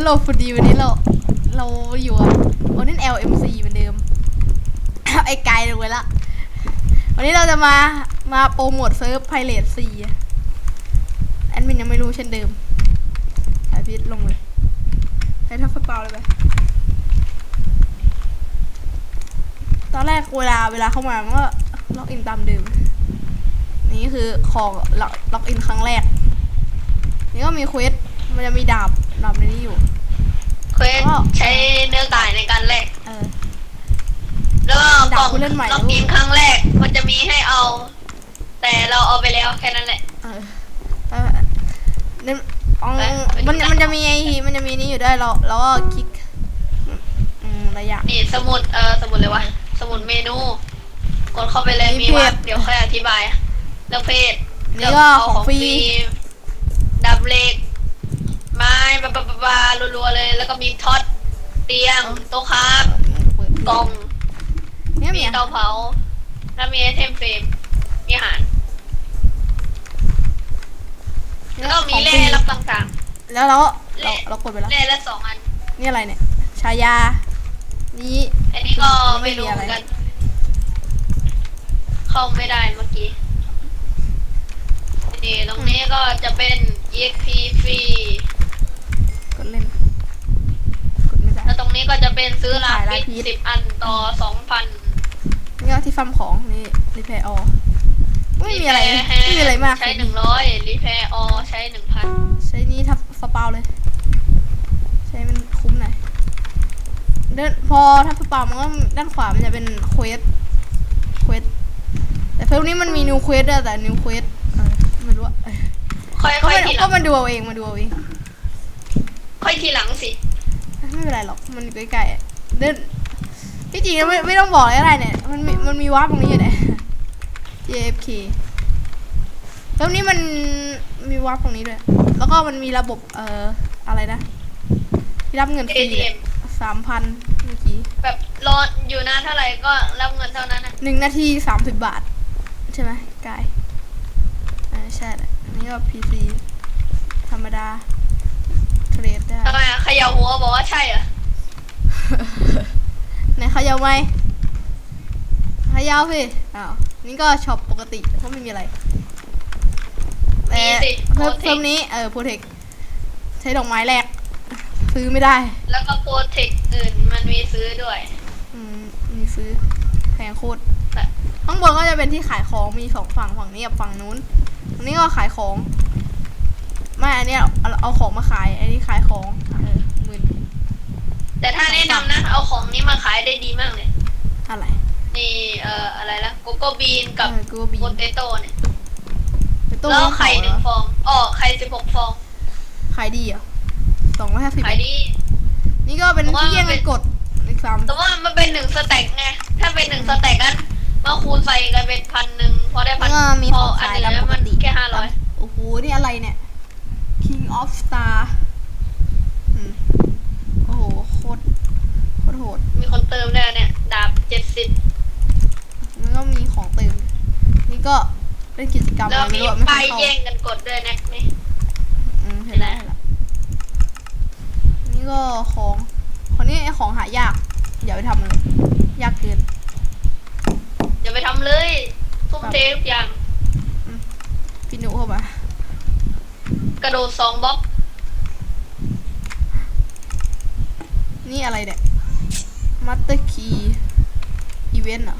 ฮัลโหลฟูดีวันนี้เรา เราอยู่กับโอเนน LMC เหมือนเดิม ไอ้ไกลลงไปละ วันนี้เราจะมา มาโปรโมทเซิร์ฟไพเรตซีแอดมินยังไม่รู้เช่นเดิมไอพีทลงเลยให้ทับเปล่าเลยไปตอนแรกเวลาเวลาเข้ามามันก็ล็อกอินตามเดิม นี่คือของล็อกล็อกอินครั้งแรก นี่ก็มีเควส มันจะมีดาบ ดาบในนี้อยู่ เควสอ๋อใช้เนื้อไก่ในการแลกเออ แล้วก็ดาบกล่องผู้เล่นใหม่ล็อกอินครั้งแรก มันจะมีให้เอา แต่เราเอาไปแล้วแค่นั้นแหละเออเออเนี่ยอ๋อไปไปดูมันนะมันจะมีไอ้มันจะมีนี่อยู่ด้วยเราเราก็คลิกอืมระยะนี่สมุดเออสมุดเลยวะสมุดเมนู กดเข้าไปเลยมีมีเพว่าจเดี๋ยวค่อยอธิบายเลือกเพศนี่ก็ของฟรีดับเหล็ก ไม้บาบาบาบารัวๆ เลยแล้วก็มีท็อตเตียงโต๊ะครับเปิดกล่องเนี่ยมีมีเตาเผา แล้วมีไอเทมเฟรมมีอาหาร แล้วก็มีแร่รับต่าง แล้วเราเราแร่เรากดไปแล้วๆแร่ละสองอัน นี่อะไรเนี่ย ชายา นี่ อันนี้ก็ไม่ไม่มีรู้อะไรเหมือนกัน เข้าไม่ได้เมื่อกี้นี่ตรงนี้ก็จะเป็น EXP ฟรีกดเล่น กดไม่ได้ แล้ว ตรงนี้ก็จะเป็นซื้อลาขายลาพิพิษษสิบอันต่อสองพันนี่ก็ที่ฟัมของนี่รีเพย์ออไม่มีอะไรไม่มีอะไรมากใช้หนึ่งร้อยรีแพร์ออใช้หนึ่งพันใช้นี้ทับสปาวเลย ใช้มันคุ้มหน่อยเดินพอทับสปาวมันก็ด้านขวามันจะเป็นเควสเควสแต่เพิ่มนี้มันมีนิวเควสด้วยแต่นิวเควสไม่รู้อะเออค่อยก็ค่อยมันทีหลัก็งมันดูเอาเองมาดูเอาเองค่อยทีหลังสิ ไม่เป็นไรหรอกมันอยู่ใกล้ๆอะเดินที่จริงแล้วไม่ไม่ต้องบอกอะไรก็ได้เนี่ยมันมีมันมีวาร์ปตรงนี้อยู่เนี่ย JFK แล้วนี้มันมีวาร์ปตรงนี้ด้วย แล้วก็มันมีระบบเอ่ออะไรนะที่รับเงินฟรี ATM สามพันเมื่อกี้แบบรออยู่นานเท่าไหร่ก็รับเงินเท่านั้นนะหนึ่งนาทีสามสิบบาท ใช่ไหมกายอ่าใช่แหละอันนี้ก็ PC ธรรมดา เทรดได้ ทำไมอะเขย่าหัวบอกว่าใช่เหรอไหนเขยาวไหมเขยาวสิอ้าวนี่ก็ช็อปปกติเพราะไม่มีอะไรแต่มีสิเพิ่ม Protect เพิ่มนี้เออโปรเทคใช้ดอกไม้แรก ซื้อไม่ได้ แล้วก็โปรเทคอื่นมันมีซื้อด้วย อืมมีซื้อแพงโคตรแต่ ข้างบนก็จะเป็นที่ขายของมีสองฝั่งฝั่งนี้กับฝั่งนู้นฝั่งนี้ก็ขายของ ไม่อันเนี้ย เอาเอาของมาขาย อันนี้ขายของ เออหมื่นแต่ถ้าแนะนำนะ เอาของนี้มาขายได้ดีมากเลย อะไรนี่เอ่ออะไรละโกโก้บีนกับเออกูบีโปเตโต้เนี่ยเป็นตู้แล้วไข่เผาหนึ่งเรอฟองอ๋อไข่สิบหกฟองขายดีเหรอะสองร้อยห้าสิบขายดี นี่ก็เป็นผมว่าที่แย่งมันเป็กันนกดอีกสามแต่ว่ามันเป็นหนึ่งสแต็กไง ถ้าเป็นหนึ่งสแต็กนั้นมาคูณใส่กันเป็นพันหนึ่งพอได้พันแล้วก็มีพขอองอันขายหนึ่งตามแล้วปกมันติแค่ห้าร้อยโอ้โห นี่อะไรเนี่ย King of Star อืมโอ้โหโคตรโคตรโหด มีคนเติมได้เนี่ยดาบเจ็ดสิบมันก็มีของเติม นี่ก็เป็นกิจกรรมแล้วอะไรไม่มีรู้อะไม่เคป้ายยเข้าแย่งกันกดด้วยนะนี่ อืมเห็นแล้วเห็นแล้วนี่ก็ของคนนี้ไอ้ของหายากอย่าไปทำเลยยากเกิน อย่าไปทำเลย ทุ่มเททุกอย่าง พี่หนุเข้ามา ก ระโดดสองบล็อก นี่อะไรเนี่ยมัตเตอร์คีอีเวนต์เหรอ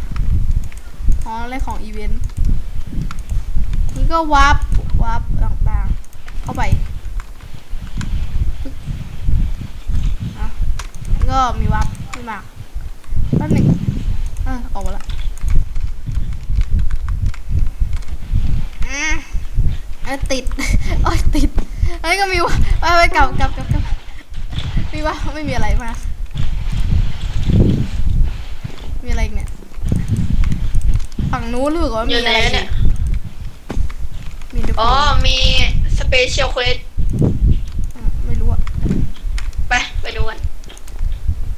อ๋ออะไรของอีเวนต์นี่ก็วาร์ปวาร์ปต่างๆ เข้าไปปึ๊กอะนี่ก็มีวาร์ปไม่มากแป๊บหนึ่งเออออกมาละอืมเออติดโอ้ยติดอันนี้ก็มีวะไปไปกลับกลับกลับกลับมีวะไม่มีอะไรมากมีอะไรอีกเนี่ยฝั่งนู้นรู้สึกว่าอมียู่อะไหนไรเนี่ย มีดูอ๋อ มีสเปเชียลเควสไม่รู้อะไป ไปดูกัน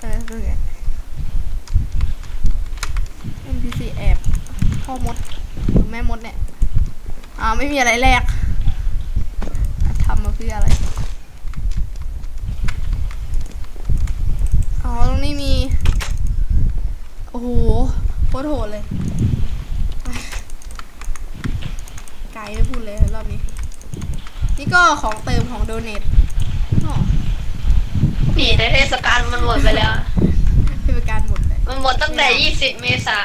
เออดูไง NPC แอบพ่อมดหรือแม่มดเนี่ยอ่าไม่มีอะไรแลก อะทำมาเพื่ออะไรนี่มี โอ้โหโคตรโหดเลยไปไกลไม่พูดเลยรอบนี้ นี่ก็ของเติมของโดเนทอ๋อผีในเทศกาลมันหมดไปแล้วเป็นประการหมดเลยมันหมดตั้งแต่ยี่สิบเมษา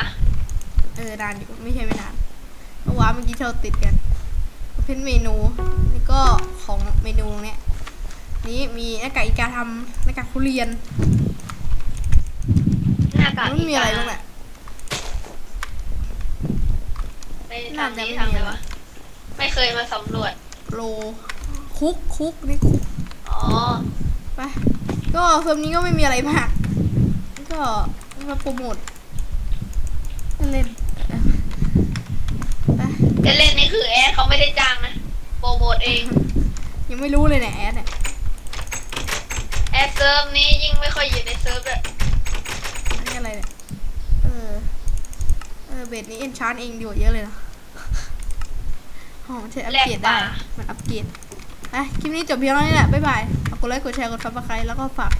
เออนานอยู่ไม่ใช่ไม่นานเมื่อวานเมื่อกี้ที่เราติดกัน เป็นเมนูนี่ก็ของเมนูเนี้ยนี่มีหน้ากากอีกาทำหน้ากากทุเรียนหน้ากากมันมีอะไรบ้างแหละในทางนี้ทำอะไรวะไม่เคยมาสำรวจโลคุกคุกนี่คุกอ๋อไปก็เฟิร์มนี้ก็ไม่มีอะไรมาก ก็มาโปรโมทเล่นๆไป จะเล่นนี่คือแอดเขาไม่ได้จ้างนะโปรโมทเอง ยังไม่รู้เลยเนี่ยแอดเนี่ยแอดเซิร์ฟนี้ยิ่งไม่ค่อยอยู่ในเซิร์ฟเลยอันนี้อะไรเนี่ย เออ เออเบสนี้เอนชานเองดีกว่าเยอะเลยนะอ๋อมันใช้อัปเกรดได้ มันอัปเกรดอะคลิปนี้จบเพียงเท่านี้แหละ บ๊ายบายฝากกดไลค์ กดแชร์ กดซับสไครต์แล้วก็ฝาก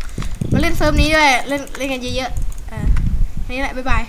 มาเล่นเซิร์ฟนี้ด้วย เล่นเล่นกันเยอะๆ อ่านี่แหละ บ๊ายบาย